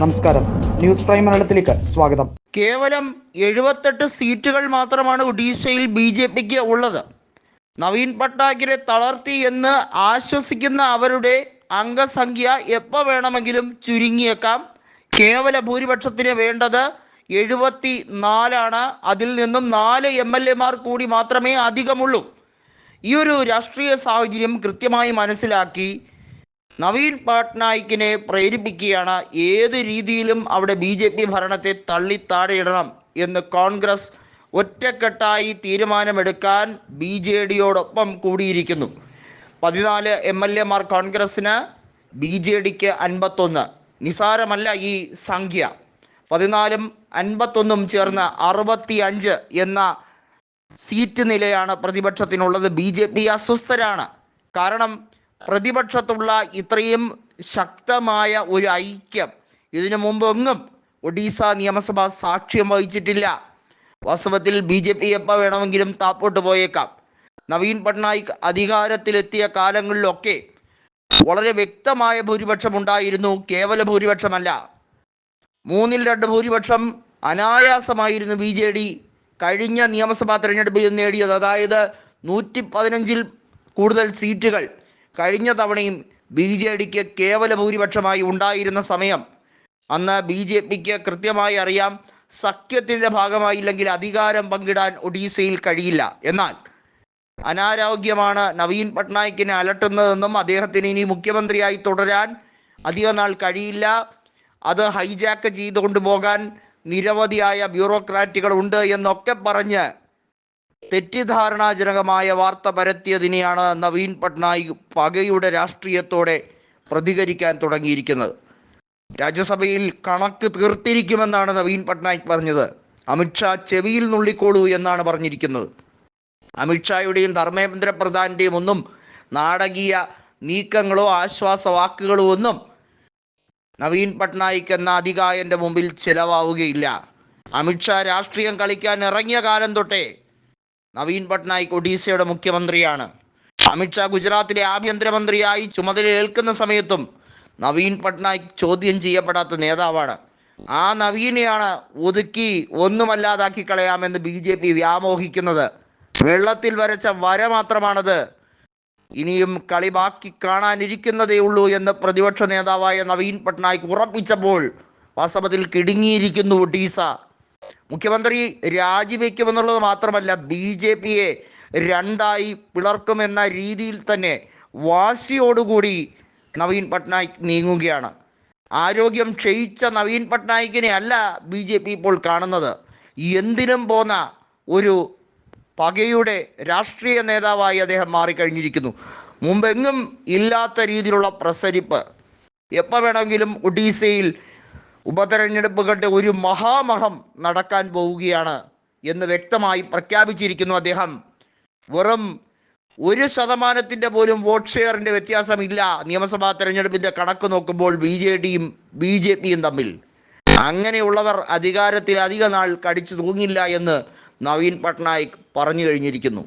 നമസ്കാരം. News prime മലയാളത്തിലേക്ക് സ്വാഗതം. കേവലം എഴുപത്തെട്ട് സീറ്റുകൾ മാത്രമാണ് ഒഡീഷയിൽ ബി ജെ പിക്ക് ഉള്ളത്. നവീൻ പട്നായിക്കിനെ തളർത്തി എന്ന് ആശ്വസിക്കുന്ന അവരുടെ അംഗസംഖ്യ എപ്പോൾ വേണമെങ്കിലും ചുരുങ്ങിയേക്കാം. കേവല ഭൂരിപക്ഷത്തിന് വേണ്ടത് എഴുപത്തി നാലാണ് അതിൽ നിന്നും നാല് എം എൽ എമാർ കൂടി മാത്രമേ അധികമുള്ളൂ. ഈ ഒരു രാഷ്ട്രീയ സാഹചര്യം കൃത്യമായി മനസ്സിലാക്കി നവീൻ പട്നായിക്കിനെ പ്രേരിപ്പിക്കുകയാണ്. ഏത് രീതിയിലും അവിടെ ബി ജെ പി ഭരണത്തെ തള്ളി താഴെയിടണം എന്ന് കോൺഗ്രസ് ഒറ്റക്കെട്ടായി തീരുമാനമെടുക്കാൻ ബി ജെ ഡിയോടൊപ്പം കൂടിയിരിക്കുന്നു. പതിനാല് എം എൽ എമാർ കോൺഗ്രസ്സിന് ബി ജെ ഡിക്ക് അൻപത്തൊന്ന്. നിസാരമല്ല ഈ സംഖ്യ. പതിനാലും അൻപത്തൊന്നും ചേർന്ന് അറുപത്തി അഞ്ച് എന്ന സീറ്റ് നിലയാണ് പ്രതിപക്ഷത്തിനുള്ളത്. ബി ജെ പി അസ്വസ്ഥരാണ്. കാരണം പ്രതിപക്ഷത്തുള്ള ഇത്രയും ശക്തമായ ഒരു ഐക്യം ഇതിനു മുമ്പൊന്നും ഒഡീസ നിയമസഭ സാക്ഷ്യം വഹിച്ചിട്ടില്ല. വാസ്തവത്തിൽ ബി ജെ പി എപ്പോൾ വേണമെങ്കിലും താപ്പോട്ട് പോയേക്കാം. നവീൻ പട്നായിക് അധികാരത്തിലെത്തിയ കാലങ്ങളിലൊക്കെ വളരെ വ്യക്തമായ ഭൂരിപക്ഷം ഉണ്ടായിരുന്നു കേവല ഭൂരിപക്ഷമല്ല. മൂന്നിൽ രണ്ട് ഭൂരിപക്ഷം അനായാസമായിരുന്നു ബി ജെ ഡി. കഴിഞ്ഞ നിയമസഭാ തെരഞ്ഞെടുപ്പിൽ നേടിയത്. അതായത് നൂറ്റി പതിനഞ്ചിൽ കൂടുതൽ സീറ്റുകൾ. കഴിഞ്ഞ തവണയും ബി ജെ ഡിക്ക് കേവല ഭൂരിപക്ഷമായി ഉണ്ടായിരുന്ന സമയം. അന്ന് ബി ജെ പിക്ക് കൃത്യമായി അറിയാം സഖ്യത്തിന്റെ ഭാഗമായില്ലെങ്കിൽ അധികാരം പങ്കിടാൻ ഒഡീസയിൽ കഴിയില്ല. എന്നാൽ അനാരോഗ്യമാണ് നവീൻ പട്നായിക്കിനെ അലട്ടുന്നതെന്നും അദ്ദേഹത്തിന് ഇനി മുഖ്യമന്ത്രിയായി തുടരാൻ അധിക നാൾ കഴിയില്ല. അത് ഹൈജാക്ക് ചെയ്തുകൊണ്ട് പോകാൻ നിരവധിയായ ബ്യൂറോക്രാറ്റുകൾ ഉണ്ട് എന്നൊക്കെ പറഞ്ഞ് തെറ്റിദ്ധാരണാജനകമായ വാർത്ത പരത്തിയതിനെയാണ് നവീൻ പട്നായിക് പകയുടെ രാഷ്ട്രീയത്തോടെ പ്രതികരിക്കാൻ തുടങ്ങിയിരിക്കുന്നത്. രാജ്യസഭയിൽ കണക്ക് തീർത്തിരിക്കുമെന്നാണ് നവീൻ പട്നായിക് പറഞ്ഞത്. അമിത്ഷാ ചെവിയിൽ നുള്ളിക്കോളൂ എന്നാണ് പറഞ്ഞിരിക്കുന്നത്. അമിത്ഷായുടെയും ധർമ്മേന്ദ്ര പ്രധാന്റെയും ഒന്നും നാടകീയ നീക്കങ്ങളോ ആശ്വാസ വാക്കുകളോ ഒന്നും നവീൻ പട്നായിക് എന്ന അധികായന്റെ മുമ്പിൽ ചിലവാവുകയില്ല. അമിത്ഷാ രാഷ്ട്രീയം കളിക്കാൻ ഇറങ്ങിയ കാലം തൊട്ടേ നവീൻ പട്നായിക് ഒഡീസയുടെ മുഖ്യമന്ത്രിയാണ്. അമിത്ഷാ ഗുജറാത്തിലെ ആഭ്യന്തരമന്ത്രിയായി ചുമതലയേൽക്കുന്ന സമയത്തും നവീൻ പട്നായിക് ചോദ്യം ചെയ്യപ്പെടാത്ത നേതാവാണ്. ആ നവീനെയാണ് ഒതുക്കി ഒന്നുമല്ലാതാക്കി കളയാമെന്ന് ബി ജെ പി വ്യാമോഹിക്കുന്നത്. വെള്ളത്തിൽ വരച്ച വര മാത്രമാണത്. ഇനിയും കളി ബാക്കി കാണാനിരിക്കുന്നതേ ഉള്ളൂ എന്ന് പ്രതിപക്ഷ നേതാവായ നവീൻ പട്നായിക് ഉറപ്പിച്ചപ്പോൾ വാസ്തവത്തിൽ കിടുങ്ങിയിരിക്കുന്നു ഒഡീസ. മുഖ്യമന്ത്രി രാജിവെക്കുമെന്നുള്ളത് മാത്രമല്ല ബി ജെ പിയെ രണ്ടായി പിളർക്കുമെന്ന രീതിയിൽ തന്നെ വാശിയോടുകൂടി നവീൻ പട്നായിക് നീങ്ങുകയാണ്. ആരോഗ്യം ക്ഷയിച്ച നവീൻ പട്നായിക്കിനെ അല്ല ബി ജെ പി ഇപ്പോൾ കാണുന്നത്. എന്തിനും പോന്ന ഒരു പകയുടെ രാഷ്ട്രീയ നേതാവായി അദ്ദേഹം മാറിക്കഴിഞ്ഞിരിക്കുന്നു. മുമ്പെങ്ങും ഇല്ലാത്ത രീതിയിലുള്ള പ്രസരിപ്പ്. എപ്പോൾ വേണമെങ്കിലും ഒഡീസയിൽ ഉപതെരഞ്ഞെടുപ്പുകളുടെ ഒരു മഹാമഹം നടക്കാൻ പോവുകയാണ് എന്ന് വ്യക്തമായി പ്രഖ്യാപിച്ചിരിക്കുന്നു അദ്ദേഹം. വെറും ഒരു ശതമാനത്തിന്റെ പോലും വോട്ട് ഷെയറിന്റെ വ്യത്യാസമില്ല. നിയമസഭാ തെരഞ്ഞെടുപ്പിന്റെ കണക്ക് നോക്കുമ്പോൾ ബി ജെ ഡിയും ബി ജെ പിയും തമ്മിൽ. അങ്ങനെയുള്ളവർ അധികാരത്തിൽ അധിക നാൾ കടിച്ചു തൂങ്ങില്ല എന്ന് നവീൻ പട്നായിക് പറഞ്ഞു കഴിഞ്ഞിരിക്കുന്നു.